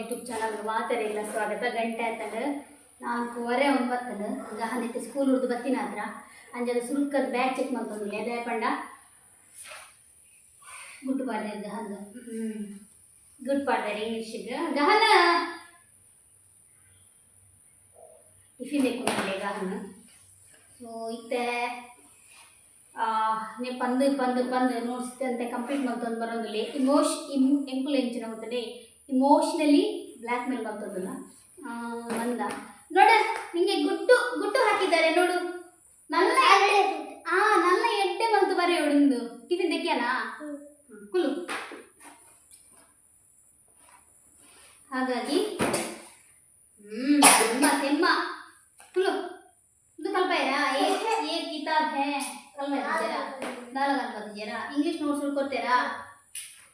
YouTube channel ಇಲ್ಲ ಸ್ವಾಗತ. ಗಂಟೆ ಆತಂಡ ನಾಲ್ಕೂವರೆ ಒಂಬತ್ತದ ಗಹನಿತ್ತು ಸ್ಕೂಲ್ ಹುಡ್ದು ಬತ್ತಿನ ಹತ್ರ ಅಂಜದ ಸುಲ್ಕದ ಬ್ಯಾಗ್ ಚೆಕ್ ಮಾಡ್ಕೊಂಡಿಲ್ಲ ಅದೇ ಪಂಡ. ಗುಡ್ ಪಾಡ್ದೆ ಗಹನ್ ಹ್ಞೂ ಗುಡ್ ಪಾಡ್ದೆ ಇಂಗ್ಲೀಷಿಗೆ ಗಹನ. ಟಿಫಿನ್ ಬೇಕು ಗಹನ್ ಸೊ ಇತ್ತೆ. ನೀವು ಪಂದು ಪಂದು ಪಂದು ನೋಡ್ಸಿದ್ದಂತೆ ಕಂಪ್ಲೀಟ್ ಮಾಡ್ತಂದು ಬರೋಂಗಿಲ್ಲ. ಇಮೋಷ್ ಇಮ್ ಎಂಕುಲ್ ಎಂಚಿನ ಹೋಗ್ತದೆ ಇಮೋಷ್ನಲಿ ಬ್ಲ್ಯಾಕ್ ಮೇಲ್ ಬರ್ತದಲ್ಲ ಬಂದ ನೋಡ ನಿಂಗೆ ಗುಟ್ಟು ಗುಟ್ಟು ಹಾಕಿದ್ದಾರೆ ನೋಡು. ನನ್ನ ಆ ನನ್ನ ಎಡ್ಡೆ ಬಂತು ಬರೀ ಅವಳಿಂದು ಟಿಫಿನ್ ತೆಗಿಯನಾ ಕುಲು ಹಾಗಾಗಿ ಹ್ಮ್ ತೆಮ್ಮ ತೆಮ್ಮ. ಕುಲು ಇದು ಕಲ್ಪ ಏ ಏ ಕಿತಾಬ್ ಹೇ ಕಲ್ಮ ದಾಲ ನಾಲ್ಕು. ಅನ್ಕೋತಿದ್ದೀರಾ ಇಂಗ್ಲೀಷ್ ನೋಟ್ಸ್ ಕೊಡ್ತೀರಾ?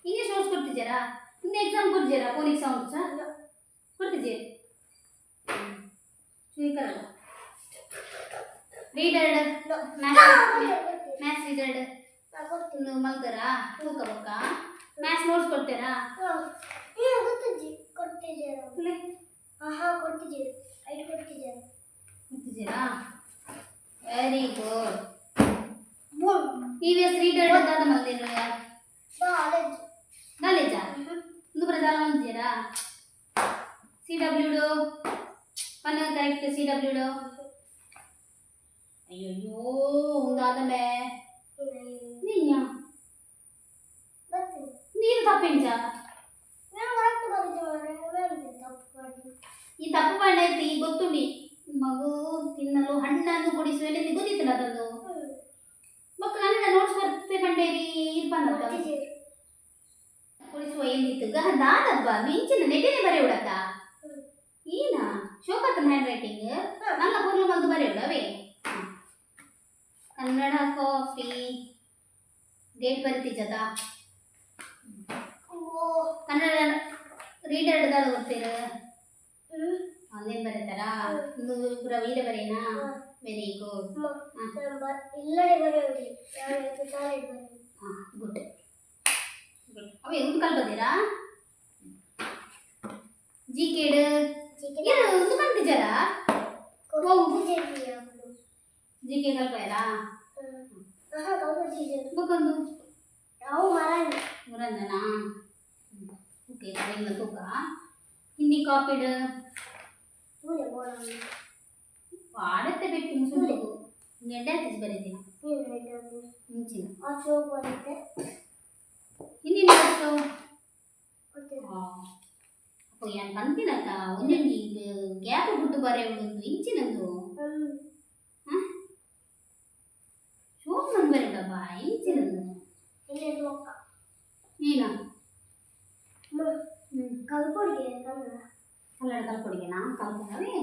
English notes ಕೊಡ್ತಿದ್ದೀರಾ? ಮುಂದೆ ಎಕ್ಸಾಮ್ ಕೊಡ್ತೀರಾ ಫೋನ್ ಎಕ್ಸಾಮ್ ಕೊಡ್ತಿದ್ದೀರಿ ಸ್ವೀಕರಲ್ಲ ರೀಡರ್ಡ್ ಮ್ಯಾಥ್ಸ್ ರೀಡರ್ಡ್ ಒಂದು ಮಲ್ಗರಾ ತೂಕಬೇಕ ಮ್ಯಾಥ್ಸ್ ನೋಟ್ಸ್ ಕೊಡ್ತೀರಾ ಕುಲೆ ಕೊಡ್ತಿದ್ದೀರಾ very good P V S ರೀಡರ್ಡ್ ಅದಾದ ಮಲ್ದಿರೋ ಯಾರು ನಾಲೆಜಾ ಒಂದು ಪ್ರಧಾನ ಮಂದಿರಾ ಸಿ ಡಬ್ಲ್ಯೂಡು ಪನ್ನ ಕರೆಕ್ಟ್ ಸಿ ಡಬ್ಲ್ಯೂಡು ಅಯ್ಯಯ್ಯೋ ಒಂದಾದಮೆ ನೀನ್ಯ ನೀನು ತಪ್ಪೆಂಚ ಈ ತಪ್ಪು ಬಣ್ಣ ಐತಿ ಗೊತ್ತುಂಡಿ ಮಗು ತಿನ್ನಲು ಹಣ್ಣನ್ನು ಕುಡಿಸುವಲ್ಲಿ ನಿಂಗೆ ಗೊತ್ತಿತ್ತಲ್ಲ ಅದೊಂದು ಮಕ್ಕಳು ನನ್ನ ನೋಟ್ಸ್ ಬರ್ತೆ ಕಂಡೇರಿ ಇರ್ಬಂದ ಕುಡಿಸುವ ಎಂದಿತ್ತು ಗಹ ದಾದಬ್ಬ ಮಿಂಚಿನ ನೆಟ್ಟಿನೇ ಬರೆಯುಡತ್ತ ಏನ ಶೋಕತ್ತನ ಹ್ಯಾಂಡ್ ರೈಟಿಂಗ್ ನನ್ನ ಪೂರ್ಣ ಬಂದು ಬರೆಯುಡವೇ Kannada copy date ಬರಿತಿದ್ದದ Kannada reader ಹಿಡ್ದಾಗ ಗೊತ್ತೀರ ಅದೇನು ಬರೀತಾರ ಒಂದು ಪುರ ವೀರ ಬರೇನಾ ವೆರಿ ಗುಡ್ ಇಲ್ಲಡೆ ಬರೆಯುವುದು ಹಾಂ ಗುಡ್ ಗುಡ್ ಅವೇ ಒಂದು ಕಲ್ ಬಂದಿರಾ ಜಿ ಕೇಡ್ ಏನು ಒಂದು ಬಂದಿದ್ದಾರ ಜಿ ಕೆ ಕಲ್ಪಯರಾ ಬುಕ್ಕೊಂದು ನಾವು ಮರ ಮುರಂದನಾ ಓಕೆ ಕರೆಯಿಂದ ತೂಕ ಹಿಂದಿ ಕಾಪಿಡ್ ಪೂಜೆ ಬೋಡ ಪಾಡತ್ತೆ ಬಿಟ್ಟು ಮುಸುಂಟು ಎಡ್ಡೆ ಹತ್ತಿಸಿ ಬರೀತೀನಿ ಮುಂಚಿನ ಅಶೋಕ್ ಬರುತ್ತೆ ಹಿಂದಿನ ಎಷ್ಟು ಅಪ್ಪ ಏನು ಬಂತಿನಕ್ಕ ಒಂದೊಂದು ಇದು ಗ್ಯಾಪ್ ಬಿಟ್ಟು ಬರೆ ಒಂದು ಇಂಚಿನಂದು ಹಾಂ ಶೋಕ್ ನಂದು ಬರೆಯಲ್ಲಪ್ಪ ಇಂಚಿನಂದು ಇಲ್ಲಿ ಲೋಕ ನೀನು ಹ್ಞೂ ಕಲ್ಪೊಡಿಗೆ ಕನ್ನಡ ಕನ್ನಡ ಕಲ್ಕೊಡಿಗೆನಾ ಕಲ್ಕೊಂಡವೇ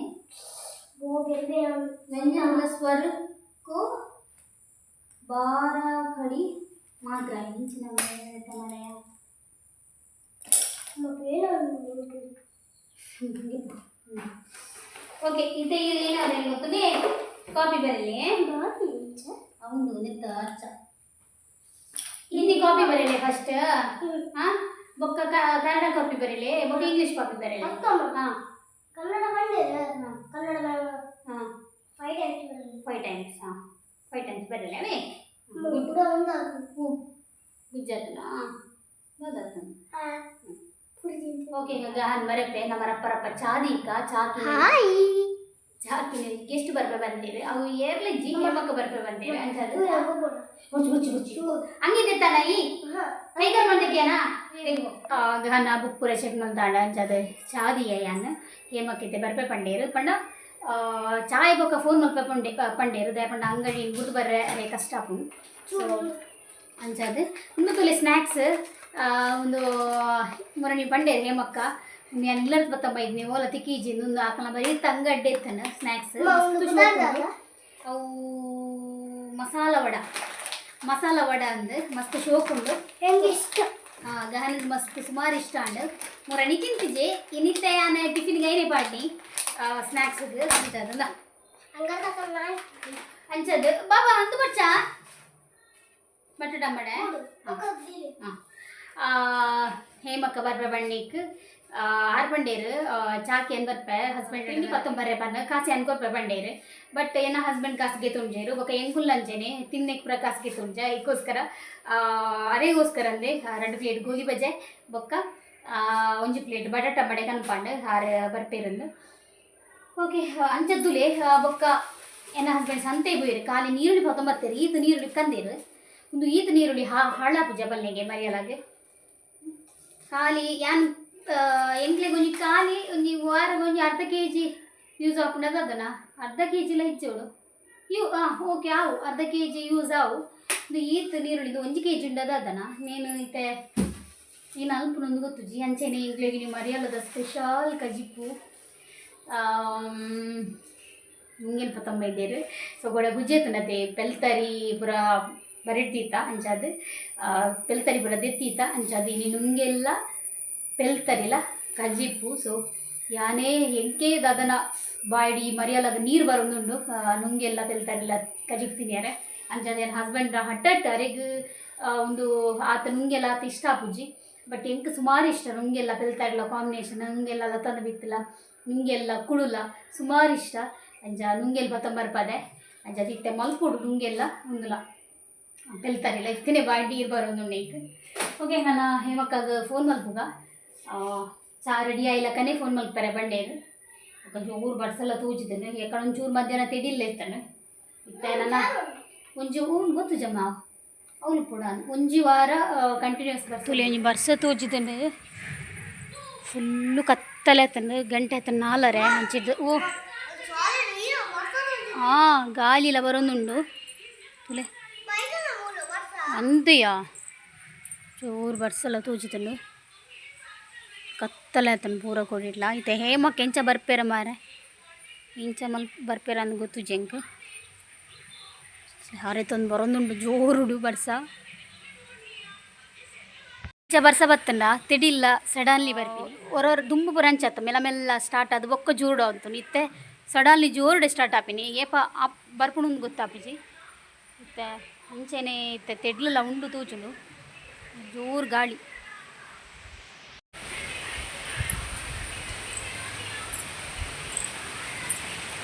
ಗೋಬೆರ್ಬೆ ವ್ಯಂಜನ ಸ್ವರ ಕೋ ಬಾರ ಕಡಿ માં ಕಾಪಿ નંબર તમારે ఓకే ఇది ఏనారు ఏమవుతుంది కాపీ బరలి అవును తర్చ ఇది కాపీ బరలి ఫస్ట్ ఒక్క కన్నడ కాపీ బరలి ఒక English copy బరలి Kannada Kannada five times five times five times బరలి అవే ಫೈವ್ ಟೈಮ್ಸ್ ಫೈವ್ ಟೈಮ್ಸ್ ಹಾ ಫೈವ್ ಟೈಮ್ಸ್ ಬರಲಿ ಅವೇ ಬುಡ ಒಂದು ಹ್ಞೂ ಗುಜ್ಜಾತನ ದಾದಾತನ ಕುಡಿತೀನಿ ಓಕೆ ಈಗ ಹಾನ್ ಬರಪ್ಪೆ ನಮ್ಮ ರಪ್ಪರಪ್ಪ ಚಾದೀಕ ಚಾಕಿ ಹಾಯ್ ಚಾಕಿನ ಗೆಸ್ಟ್ ಬರ್ಪೆ ಬಂದೇವೆ ಅವು ಏರ್ಲೆ ಜಿ ಹೆಮ್ಮಕ್ಕ ಬರ್ಪೆ ಬಂದೇವೆ ಅಂಚದು ಗೊಬ್ಬರ ಹುಚ್ಚು ಹುಚ್ಚು ಹುಚ್ಚು ಹಂಗಿದೆ ತಾನ ಈ ಹಾ ಕೈಗಾರ್ ಮಂದಿಗೆನಾ ಗಹನ ಬುಕ್ ಪೂರ ಚೆಕ್ ಮಂತಾಡ ಅಂಚದ ಚಾದಿಯ ಯಾನ್ ಹೇಮಕ್ಕಿತೆ ಬರ್ಪೆ ಪಂಡೇರು ಪಂಡ ಆ, ಚಾಯ್ ಬೊಕ್ಕ ಫೋನ್ ಮಲ್ಪ ಪಂಡೆ ಪಂಡೇರು ದಯಪಂಡ ಅಂಗಡಿ ಗುಡ್ ಬರ್ರೆ ಅದೇ ಕಷ್ಟ ಆಪುಂಡು ಸೊ ಇನ್ನು ತೊಲೆ ಸ್ನ್ಯಾಕ್ಸ್ ಒಂದು ಮುರಣಿ ಬಂಡೆ ಹೇಮಕ್ಕ. ನಾನು ಇಲ್ಲದ ಬತ್ತಮ್ಮ ಇದ್ ನೀವು ಓಲ ತಿಕ್ಕೀಜಿ ಒಂದು ಆಕಲ ಬರೀ ತಂಗಡ್ಡೆ ಇತ್ತನ ಸ್ನ್ಯಾಕ್ಸ್ ಅವು ಮಸಾಲ ವಡ. ಮಸಾಲ ವಡ ಅಂದ್ ಮಸ್ತ್ ಶೋಕುಂಡು ಹೆಂಗೆ ಇಷ್ಟ? ಗಹನ ಮಸ್ತ್ ಸುಮಾರು ಇಷ್ಟ ಅಂಡ್ ಮುರಣಿ ತಿಂತಿಜೆ. ಇನ್ನಿತ್ತ ಯಾನ ಟಿಫಿನ್ಗೆ ಐನೇ ಪಾಡ್ನಿ ತಮ್ಮ ಅಂಚದು ಬಾಬಾ ಅಂದು ಬಚ್ಚ ಬಟಾಟ ಮಡೆ ನೋಡು, ಅಕ್ಕ ದಿಲಿ. ಹೇಮಕ್ಕ ಬರ್ಬ ಬಣ್ಣಿಕ್ ಆರು ಬಂಡೇರು ಚಾಕಿ ಎನ್ಬರ್ಪೆ ಹಸ್ಬೆಂಡ್ ತಿಂಡಿ ಪತ್ತೊಂಬರ್ರೆ ಪನ್ನ ಕಾಸಿ ಅನ್ಕೊರ್ಪೆ ಬಂಡೇರು ಬಟ್ ಏನ ಹಸ್ಬೆಂಡ್ ಕಾಸಿಗೆ ತುಂಜೇರು ಬೊಕ ಎಂಕುಲ್ ಅಂಚೆನೆ ತಿನ್ನೆಕ್ ಪೂರ ಕಾಸಿಗೆ ತುಂಜ ಇದಕ್ಕೋಸ್ಕರ ಅರೆಗೋಸ್ಕರ ಅಂದೆ ಎರಡು ಪ್ಲೇಟ್ ಗೋಲಿ ಬಜೆ ಬೊಕ್ಕ ಆ, ಒಂಜಿ ಪ್ಲೇಟ್ ಬಟಾಟ ಬಡೆ ಕನ್ಪಂಡು ಆರು ಬರ್ಪೇರಂದು ಓಕೆ ಅಂಚದ್ದುಲೆ ಆ, ಬೊಕ್ಕ ಎನ್ನ ಹಸ್ಬೆಂಡ್ ಸಂತೆ ಬೈರು ಖಾಲಿ ನೀರುಳ್ಳಿ ಪತ್ತೊಂಬತ್ತೇರು ಈತ ನೀರುಳ್ಳಿ ಕಂದೇರು ಒಂದು ಈತ ನೀರುಳ್ಳಿ ಹಾ ಹಾಳಾಪು ಜಬಲ್ನೆಗೆ ಮರೆಯಲಾಗೆ. ಖಾಲಿ ಯಾನ್ ಎಂಕ್ಲೆ ಗೊಂಜಿ ಖಾಲಿ ಒಂಜಿ ವಾರ ಗೊಂಜಿ ಅರ್ಧ ಕೆ ಜಿ ಯೂಸ್ ಅದನ್ನ ಅರ್ಧ ಕೆ ಜಿಲ ಇಜ್ಜೋಡು ಯು ಹಾಂ ಓಕೆ ಆವು, ಅರ್ಧ ಕೆ ಜಿ ಯೂಸ್ ಆವು. ಇದು ಈತ್ ನೀರುಳ್ಳಿದು ಒಂಜಿ ಕೆ ಜಿ ಉಂಡದ ಅದನ್ನ ನೀನು ಇತ್ತೆ ನೀನು ಅಲ್ಪನೊಂದು ಗೊತ್ತುಜಿ ಅಂಚೆನೆ ಇಂಗ್ಲೆಗೆ ನೀವು ಮರೆಯಲ್ಲದ ಸ್ಪೆಷಲ್ ಕಜಿಪ್ಪು ಹಿಂಗೇನು ಪತಂಬ ಇದ್ದೇರು ಸೊ ಗೋಡ ಗುಜ್ಜೆತನತೆ ಪೆಲ್ತರಿ ಪುರ ಬರೆಡ್ತೀತ ಅಂಚಾದ್ ಪೆಲ್ತರಿ ಬಿಡದೆ ದೆತ್ತೀತ ಅಂಜಾದ ನುಂಗೆಲ್ಲ ಪೆಲ್ತರಿಲ್ಲ ಕಜಿಪ್ಪು ಸೊ ಯಾನೇ ಎಂಕೆ ಅದನ್ನ ಬಾಡಿ ಮರಿಯಲ್ಲದ ನೀರು ಬರೋದುಂಡು ನುಂಗೆಲ್ಲ ಪೆಲ್ತರಿಲ್ಲ ಕಜಿಪ್ ತಿನ್ಯಾರೆ. ಅಂಜಾದ ಏನು ಹಸ್ಬೆಂಡ್ ಹಟ್ಟಟ್ಟು ಅರೆಗ್ ಒಂದು ಆತ ನುಂಗೆಲ್ಲ ಆತ ಇಷ್ಟ ಪೂಜಿ ಬಟ್ ಎಂಕ್ ಸುಮಾರು ಇಷ್ಟ ನುಂಗೆಲ್ಲ ಪೆಲ್ತರಿಲ ಕಾಂಬಿನೇಷನ್ ನುಂಗೆಲ್ಲ ಲತನ ಬಿತ್ತಿಲ್ಲ ನುಂಗೆಲ್ಲ ಕುಳುಲ, ಸುಮಾರು ಇಷ್ಟ. ಅಂಜ ನುಂಗೆಲ್ ಬತ್ತಂಬರ್ಪದೆ ಅಂಜ ತಿತ್ತೆ ಮಲ್ಪುಡು ನುಂಗೆಲ್ಲ ಉಂದುಲ ಪೆಲ್ತಾರಿಲ್ಲ ಇತ್ತನೆ ಬಾಡಿ ಬರೋದು ಈಗ ಓಕೆ ನಾನು ಹೇಮಕ್ಕಾಗ ಫೋನ್ ಮಲ್ಪುಗ ಚಾ ರೆಡಿ ಆಯಿಲ್ಲ ಕನೆ ಫೋನ್ ಮಲ್ಪರೆ ಬಂಡೆ ಕೊಂಚ ಊರು ಬಡ್ಸೆಲ್ಲ ತೂಜಿದ್ದೇನೆ ಯಾಕಂದ್ರೆ ಒಂಚೂರು ಮಧ್ಯಾಹ್ನ ತಿಡಿಲ್ಲ ಇತ್ತಾನೆ ಇತ್ತ ನನ್ನ ಒಂಜಿ ಊನ್ ಗೊತ್ತು ಜಮ್ಮ? ಅವನು ಕೂಡ ಒಂಜಿ ವಾರ ಕಂಟಿನ್ಯೂಸ್ ಬರ್ಸಲಿ ಒಂಜಿ ಬರ್ಸ ತೂಜಿದ್ದೇನೆ ಫುಲ್ಲು ಕತ್ತಲೆ ಆತಂದು ಗಂಟೆ ಆತನ ನಾಲರೆ ಹಂಚಿದ್ದು. ಓ. ಹಾಂ ಗಾಲಿಲ ಬರೋದುಂಡು ತುಲೆ. ಅಂತೆಯಾ ಚೂರು ಬಡ್ಸಲ್ಲ ತೂಜಿತಂಡು ಕತ್ತಲೆ ಆತನ ಪೂರ ಕೊಡಿಟ್ಲ ಇತ್ತೆ ಹೇಮ ಕೆಂಚ ಬರ್ಪೇರ ಮಾರೆ? ಇಂಚ ಮಲ್ ಬರ್ಪೇರ ಅಂದ್ ಗೊತ್ತು ಜಂಕ್ ತಂದು ಬರೋದುಂಡು ಜೋರುಡು ಬರ್ಸ. ಇಂಚ ಬರ್ಸ ಬತ್ತಂಡ? ತಿಡಿಲ್ಲ, ಸಡನ್ಲಿ ಬರ್ತೀನಿ ಹೊರ ದುಂಬು ಬರಂಚತ್ತ ಮೆಲ್ಲ ಮೆಲ್ಲ ಸ್ಟಾರ್ಟ್ ಅದು ಒಕ್ಕ ಜೋರುಡು ಅಂತ. ಇತ್ತೆ ಸಡನ್ಲಿ ಜೋರುಡೆ ಸ್ಟಾರ್ಟ್ ಆಪಿನಿ. ಏಪ ಆಪ್ ಬರ್ಪುಣಂದು ಗೊತ್ತಾಪಿಜಿ? ಮತ್ತೆ ಅಂಚೆನೆ ಇತ್ತ ತೆಡ್ಲೆಲ್ಲ, ಉಂಡು ತೂಚುಂಡು. ಜೋರು ಗಾಳಿ.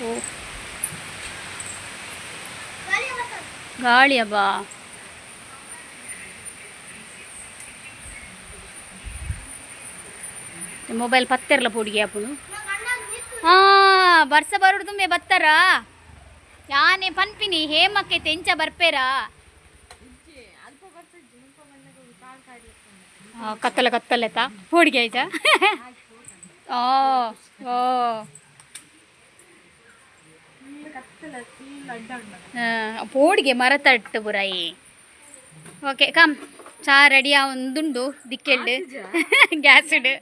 ಓ. ಗಾಳಿ ಅಬ್ಬಾ. ಮೊಬೈಲ್ ಪತ್ತೆರ್ಲ ಪೋಡಿಗೆ ಅಪ್ಪನು ಹಾ, ಬರ್ಸ ಬರುಡು ತುಂಬೆ ಬತ್ತಾರ? ಯಾನೆ ಪನ್ಪಿನಿ, ಹೇಮಕ್ಕೆ ತೆಂಚ ಬರ್ಪೇರಾ? ಕತ್ತಲೆ ಪೋಡಿಗೆ ಆಯ್ತಾ? ಓ ಆ, ಪೋಡಿಗೆ ಮರ ತಟ್ಟು ಬುರಾಯಿ. ಓಕೆ ಕಮ್ ಚಾ ರೆಡಿ ಒಂದುಂಡು ದಿಕ್ಕೆಲ್ಡು ಗ್ಯಾಸ್ ಇಡು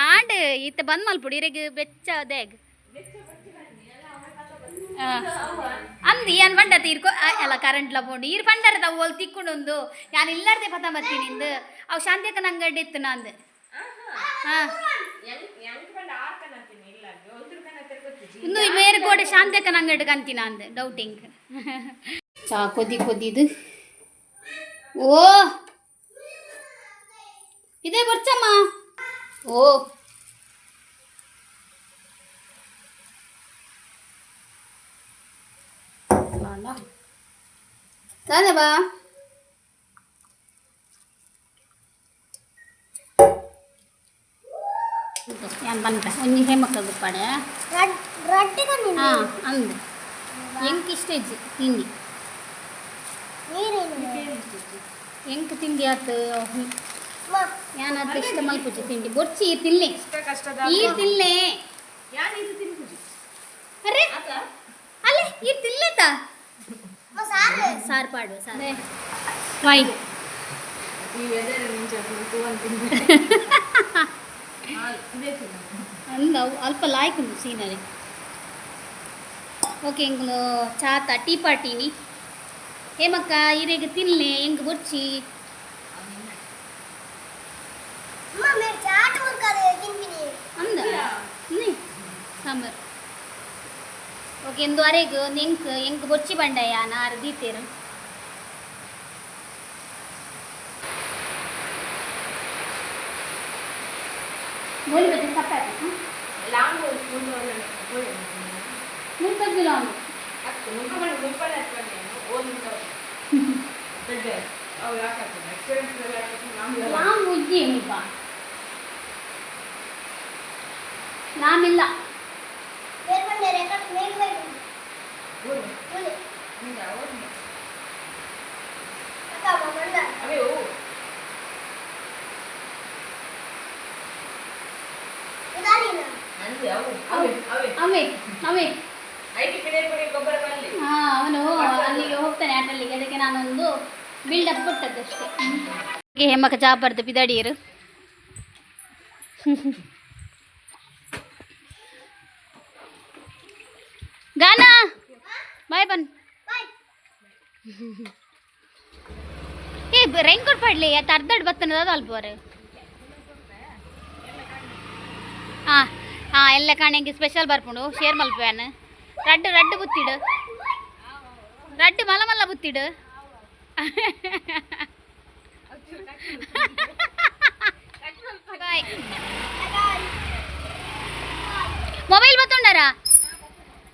ಆಂಡ್ ಇತ್ತ ಬಂದ್ ಮಲ್ಪುಡು ಇರೆಗ್ ಬೆಚ್ಚ ದೇಗ್ ಅಂದ್ ಏನ್ ಬಂಡ ತೀರ್ಕೊ ಆ, ಅಲ್ಲ ಕರೆಂಟ್ ಲಪೋಂಡು ಈರ್ ಪಂಡರ ತಾವು ಓಲ್ ತಿಕ್ಕೊಂಡು ಯಾನ್ ಇಲ್ಲಾರ್ದೆ ಪತ ಬರ್ತೀನಿ ಅವು ಶಾಂತಿಯಕ್ಕ ಅಂಗಡಿ ಇತ್ತು ನಂದು ಹಾ ಇನ್ನು ಬೇರೆ ಕೋಟೆ ಶಾಂತಿಯಕ್ಕ ಅಂಗಡಿ ಕಂತೀನಿ ಅಂದೆ ಡೌಟಿಂಗ್ ಚಾ ಕೊದ್ದಿ ಕೊದ್ದಿದು ಓ ಇದೇ ಬರ್ಚಮ್ಮ ಓ ತಾನೆ ಬಾ ഞാൻ ಬಂದ ಒಂಜಿ ಹೇಮಕ್ಕ ಗುಪ್ಪಾಡೆ ಹಾಂ ಅಂದು ಎಂಕ್ ಇಷ್ಟ ಇಜ್ಜಿ ತಿಂಡಿ ಎಂಕ್ ತಿಂಡಿ ಆತು ಯಾನ್ ಆತ ಇಷ್ಟ ಮಲ್ಪುಜಿ ತಿಂಡಿ ಬೊಚ್ಚಿ ಈ ತಿನ್ಲೆ ಈ ತಿನ್ಲೆ ಅರೆ ಅಲ್ಲೇ ಈ ತಿನ್ಲೆತ సార్. పాడు సార్ అల్ప లాయక్ ఉంది సీనరీ ఓకే ఇంక చాత టీ పార్టీని ఏమక్క ఈరేగ తిన్లే ఇంక వచ్చి అందా. సాంబార్. ಸಾಂಬಾರ್ ಓಕೆ ಎಂದು ಅರೆಗ್ ಎಂಕ್ ಎಂಕ್ ಬೊಚ್ಚಿ ಬಂಡಯ ನಾರು ದೀತೇರು ಗೋಲಿ ಬಜ್ಜಿ ಸಪ್ಪಾಯ್ತು ಲಾಂಗು ಮುಂದೆ ಗೋಳಿ ಮುಲ್ಪದ್ದು ಲಾಂಗ್ ಹತ್ತು ಮುಖ ಮುಪ್ಪಲ್ಲಿ ಹತ್ಕೊಂಡು ಓದಿದ್ದು ದೊಡ್ಡ ಅವು ಯಾಕೆ ಹಾಕ್ತಾರೆ ಎಕ್ಸ್ಪೀರಿಯನ್ಸ್ ಎಲ್ಲ ಹಾಕ್ತಾರೆ ನಮ್ಗೆ ಲಾಂಗ್ ಉಜ್ಜಿ ಮುಲ್ಪ ಲಾಮಿಲ್ಲ ಬೇರೆ ಬಂದೆ ರೆಕಾರ್ಡ್ ಮೇಲ್ ಬೇಕು ಅವನು ಅಲ್ಲಿಗೆ ಹೋಗ್ತಾನೆ ಆಟಲ್ಲಿಗೆ ನಾನೊಂದು ಬಿಲ್ಡಪ್ ಕೊಟ್ಟದ್ದಷ್ಟೇ ಹೀಗೆ ಹೆಮ್ಮಕ್ಕ ಚಾ ಬರ್ದು ಬಿದಡಿಯರು ಗಾನ ಬಾಯ್ ಬನ್. ಏ ರೈನ್ ಕೋಟ್ ಪಡ್ಲಿ ಅರ್ಧಡ್ ಬತ್ತನದ ಅದು ಹಾ ಹಾಂ ಎಲ್ಲ ಕಾಣೆಂಗೆ ಸ್ಪೆಷಲ್ ಬರ್ಪುಂಡು ಶೇರ್ ಮಲ್ಪೇನ್ ರಡ್ಡು ರಡ್ಡು ಬುತ್ತಿಡು. ರಡ್ಡು ಮಲ ಮಲ್ಲ ಬುತ್ತಿಡು. ಮೊಬೈಲ್ ಬತ್ತುಂಡಾರಾ?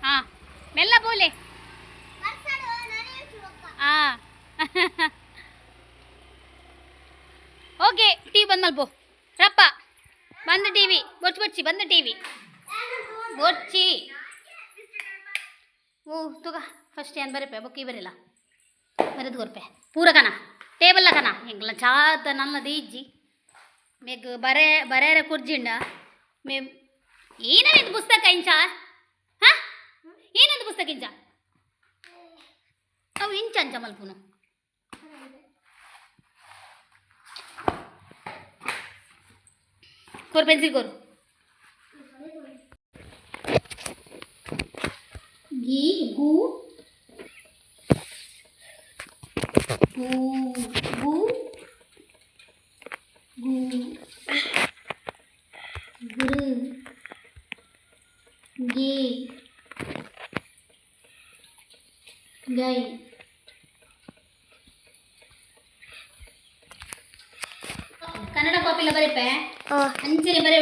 ಹಾಂ ಮೆಲ್ಲ ಬೋಲೆ. ಸುರಕ್ಕ ಹಾಂ ಓಕೆ ಟಿ ವಿ ಬಂದು ಮಲ್ಪು ರಪ್ಪ ಬಂದು ಟಿ ವಿ ಬೊಚ್ಚಿ ಬೊಚ್ಚಿ ಬಂದು ಟಿ ವಿ ಬೊಚ್ಚಿ ಓ ತುಗ ಫಸ್ಟ್ ಏನು ಬರಪೆ ಬೊಕ್ಕಿ ಬರಿಲ್ಲ ಬರೆದು ಕೊರ್ಪೆ ಪೂರ ಕನ ಟೇಬಲ್ಲ ಕನ ಹೆಂಗಲ್ಲ ಚಾತ ನನ್ನದು ಇಜ್ಜಿ ಮೇಗ್ ಬರೆ ಬರೇರ ಕುರ್ಜಿಂಡ ಮೇ ಏನದು ಪುಸ್ತಕ ಇಂಚ ಹಾಂ ಏನದು ಪುಸ್ತಕ ಇಂಚ चव येईन छान मला पुन्हा कर पेन्सिल कर. घी गू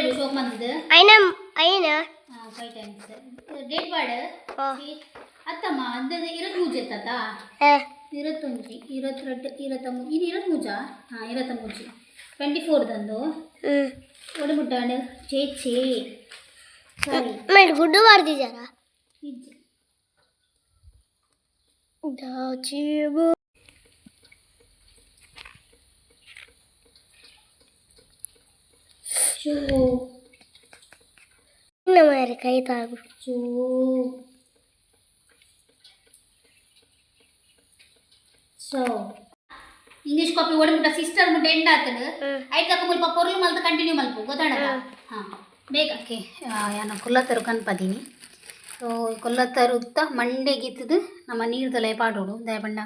ಅಂಚನೆ ಬರೆಯುಡು ಶೋಕ್ ಬಂದದ್ದು ಐನ ಐನ ಫೈವ್ ಟೈಮ್ಸ್ ಡೇಟ್ ಪಾಡ್ ಅತ್ತಮ್ಮ ಅದು ಇರತ್ ಮೂಜಿ ಎತ್ತಾತ ಇರತ್ತೊಂಜಿ ಇರತ್ತೆರಡು ಇರತ್ತ ಮೂ ಇದು ಇರತ್ ಮೂಜ ಹಾಂ ಇರತ್ತ ಮೂಜಿ ಟ್ವೆಂಟಿ ಫೋರ್ ತಂದು ಒಡಮುಟ್ಟಾಂಡು ಚೇಚಿ ಸಾರಿ ಮೇಡ್ ಗುಡ್ಡು ಬರ್ದಿದ್ದಾರ ಇಜ್ಜಿ ಇನ್ನು ಮಾರಿ ಕೈ ತಾಗು. ಚೂ ಸೊ ಇಂಗ್ಲಿಷ್ ಕಾಪಿ ಒಡಮುಟ್ಟ ಸಿಸ್ಟರ್ ಮುಂದೆ ಎಂಡ್ ಆಗ್ತದೆ ಆಯ್ತು ಅಕ್ಕ ಮುಲ್ಪ ಪೊರ್ಲು ಮಲ್ತ ಕಂಟಿನ್ಯೂ ಮಲ್ಪು ಗೊತ್ತಾಡ ಹಾಂ. ಬೇಗ ಓಕೆ. ಯಾನ ಕೊಲ್ಲತ್ತರು ಕನ್ಪದೀನಿ. ಸೊ ಕೊಲ್ಲತ್ತರು ಉತ್ತ ಮಂಡೆ ಗೀತದು ನಮ್ಮ ನೀರ್ದಲೆ ಪಾಡೋಡು ದಯಪಂಡ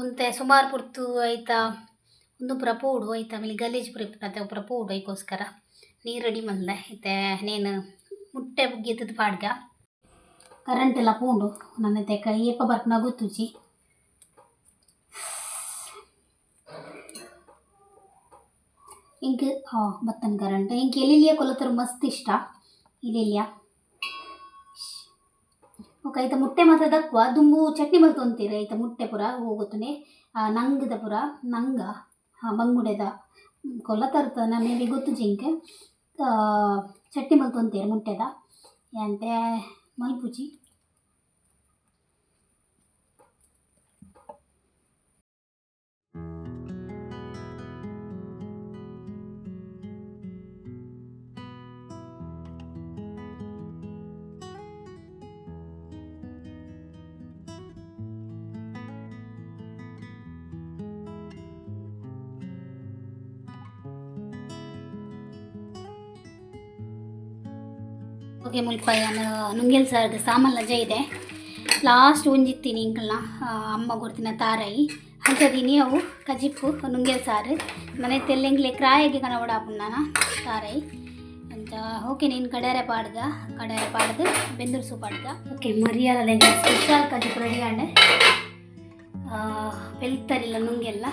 ಒಂತೆ ಸುಮಾರು ಪುರ್ತು ಐತ ಒಂದು ಪುರ ಪೋಡು ಐತ ಆಮೇಲೆ ಗಲೀಜು ಪುರ ಇಪ್ಪತ್ತೆ ಪುರ ಪೋಡು ಐಕೋಸ್ಕರ ನೀರು ರೆಡಿ ಮಂದ ಐತೆ ನೇನು ಮುಟ್ಟೆ ಗೀತದ ಪಾಡ್ಗ. ಕರೆಂಟ್ ಎಲ್ಲ ಪೂಂಡು. ನನ್ನ ತೆಕ್ಕ ಏಪ ಬರ್ಪನ ಗೊತ್ತುಜಿ ಇಂಕ್ ಹಾಂ ಬತ್ತನ್ ಕರೆಂಟ್ ಇಂಕ್ ಎಲಿಲಿಯ ಕೊಲತ್ತರು ಮಸ್ತ್ ಇಷ್ಟ. ಇಲ್ಲಿಲಿಯ ಓಕೆ, ಐತ ಮುಟ್ಟೆ ಮಾತ್ರ ದಕ್ಕುವ ದುಂಬು ಚಟ್ನಿ ಮಲ್ತೊಂತೀರ ಐತ ಮುಟ್ಟೆ ಪುರ ಹೋಗುತ್ತನೆ. ನಂಗದ ಪುರ. ನಂಗ. ಹಾಂ ಬಂಗುಡೆದ ಕೊಲ್ಲ ತರ್ತದ ಬಿ ಗೊತ್ತು ಜಿಂಕೆ. ಚಟ್ಟಿ ಮಲ್ತೊಂತೀರ ಮುಟ್ಟೆದ. ಎಂತೆ ಮಲ್ಪುಜಿ ಓಕೆ ಮುಲ್ಪ ನುಂಗಿಲ್ ಸರ್ದು ಸಾಮಾನ್ ಲಜೆ ಇದೆ. ಲಾಸ್ಟ್ ಉಂಜಿತ್ತೀನಿ ಇಂಕಲ್ನ ಅಮ್ಮ ಗುರ್ತಿನ ತಾರಾಯಿ ಹಂಚದೀನಿ ಅವು ಕಜಿಪ್ಪು ನುಂಗೆಲ್ ಸಾರು ಮನೆ ತೆಲ್ಲೆಂಗ್ಲೆ ಕ್ರಾಯಿಗೆ ಕಣ ಒಡಾಪುಂಡಾನ ತಾರಾಯಿ ಅಂತ ಓಕೆ ನೀನು ಕಡಾರೆ ಪಾಡ್ದ ಕಡಾರೆ ಪಾಡ್ದು, ಬೆಂದೂರು ಆಡ್ದ ಓಕೆ ಮರಿಯಾಲ ಸ್ಪೆಷಲ್ ಕಜಿಪ್ಪು ರೆಡಿ ಆಂಡೆ. ಬೆಲ್ತರಿಲ್ಲ ನುಂಗೆಲ್ಲ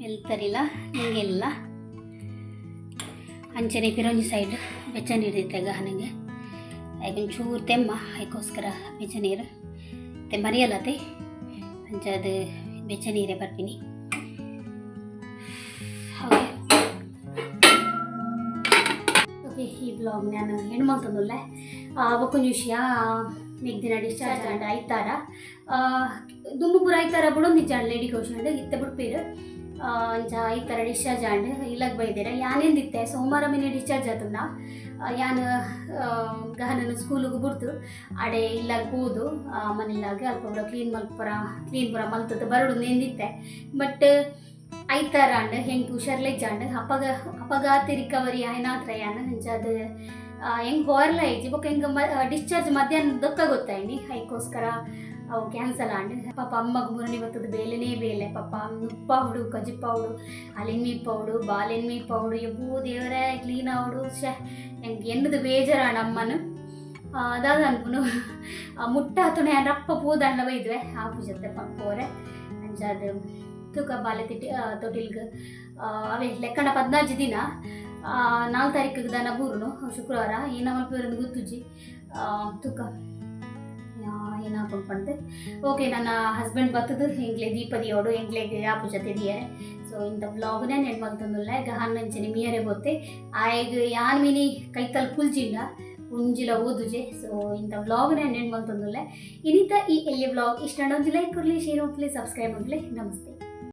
ಬೆಲ್ತರಿಲ್ಲ ನುಂಗೆಲ್ಲ ಅಂಚನೆ ಪಿರೊಂಜಿ ಸೈಡ್ ಬೆಚ್ಚ ನೀರು ಇತ್ತೆ ಗಹನಗೆ ಐಗೆ ಒಂಚೂರು ತೆಮ್ಮ ಅದಕ್ಕೋಸ್ಕರ ಬೆಚ್ಚ ನೀರು ಮತ್ತೆ ಮರಿಯಲ್ಲತೆ ಅಂಚ ಅದು ಬೆಚ್ಚ ನೀರೇ ಬರ್ತೀನಿ ಓಕೆ ಓಕೆ ಈ ಬ್ಲಾಗ್ ನಾನು ಆ ಬೊಕ್ಕೊಂಜಿ ವಿಷಯ ದಿನ ಡಿಸ್ಚಾರ್ಜ್ ಐತಾರ ದುಂಬು ಪೂರ ಐತಾರ ಬಿಡೊಂದು ನಿಜ ಲೇಡಿ ಕೌಶಲ್ ಇತ್ತ ಬಿಡ್ಪೇರು ಅಂಚ ಥರ ಡಿಸ್ಚಾರ್ಜ್ ಆಂಡ್ ಇಲ್ಲಗ್ ಬೈದೇರ. ಯಾನೇಂದಿತ್ತೆ ಸೋಮವಾರ ಮಿನಿ ಡಿಸ್ಚಾರ್ಜ್ ಆತಂದ ಯಾನ್ ಗಹನನ ಸ್ಕೂಲಿಗೆ ಬಿಡ್ತು. ಅಡೆ ಇಲ್ಲಾಗ ಹೋದು ಮನೆಲಾಗ ಅಲ್ಪ ಪೂರ ಕ್ಲೀನ್ ಮಲ್ಪುರ ಕ್ಲೀನ್ ಪುರ ಮಲ್ತದ್ದು ಬರಡು ನೆಂದಿತ್ತೆ ಬಟ್ ಐತಾರ ಅಂಡ್ ಹೆಂಗೆ ಹುಷಾರ್ಲೆಜ್ಜಾಂಡ್ ಅಪಗ, ಅಪಘಾತ ರಿಕವರಿ ಆಯ್ನಾತ್ರ ಯಾನ ಅದು ಹೆಂಗೆ ಹೋರ್ಲ ಐಜಿ ಬೊಕ್ಕ ಹೆಂಗೆ ಮ ಡಿಸ್ಚಾರ್ಜ್ ಮಧ್ಯಾಹ್ನ ದೊಕ್ಕ ಗೊತ್ತಾಯ್ನಿ. ಅದಕ್ಕೋಸ್ಕರ ಅವು ಕ್ಯಾನ್ಸಲ್ ಆಂಡ್ ಪಾಪ ಅಮ್ಮಗೆ ಮುರಣಿ ಬರ್ತದ ಬೇಲೆನೇ ಬೇಲೆ. ಪಾಪ ನುಪ್ಪ ಹುಡು ಕಜಿಪ್ಪ ಹುಡು ಅಲೆನ್ಮಿ ಪೌಡು ಬಾಲೆನ್ಮಿ ಪೌಡು ಎಬ್ಬೂ ದೇವರೇ, ಕ್ಲೀನ್ ಅವಡು ಶೆ ಅಮ್ಮನು ಅದಾದ ಆ ಮುಟ್ಟ ತುಣೆ ರಪ್ಪ ಪೂದಂಡ ಬೈದ್ವೆ ಆ ಪೂಜೆ ಪಪ್ಪೋರೆ ಅಂಚಾದ ತೂಕ ಬಾಲೆ ತಿಟ್ಟಿ ತೊಟಿಲ್ಗ ಅವೇ ಲೆಕ್ಕಣ ಪದ್ನಾಲ್ಕು ದಿನ ನಾಲ್ಕು ತಾರೀಕಿಗೆ ದನ ಬೂರುನು ಶುಕ್ರವಾರ ಏನಮ್ಮ ಗುತ್ತುಜಿ ತೂಕ ಏನ ಹಾಕೊಂಡು ಓಕೆ ನನ್ನ ಹಸ್ಬೆಂಡ್ ಬರ್ತದು ಎಂಗ್ಲೆ ದೀಪದಿಯೋಡು ಹೆಂಗ್ಲೆ ಆಪು ಜೊತೆ ದಿಯರೆ ಸೊ ಇಂಥ ಬ್ಲಾಗ್ನೇ ನೆನ್ ಈಗ ನಂಚಿನ ಮಿಯರೆ ಗೊತ್ತೆ ಆಯ್ಗ ಯಾನ್ ಮಿನಿ ಕೈತಲ್ ಪುಲ್ಜಿಲ್ಲ ಉಂಜಿಲ ಓದುಜೆ. ಸೊ ಇಂಥ ವ್ಲಾಗ್ನೇ ನೆನ್ ಮಲ್ತಂದುಲ್ಲ ಇನ್ನಿತ ಈ ಎಲ್ಲಿ ಬ್ಲಾಗ್ ಇಷ್ಟ ಲೈಕ್ ಕೊಡಲಿ ಶೇರ್ ಹೋಗ್ಲಿ ಸಬ್ಸ್ಕ್ರೈಬ್ ಹೋಗ್ಲಿ ನಮಸ್ತೆ.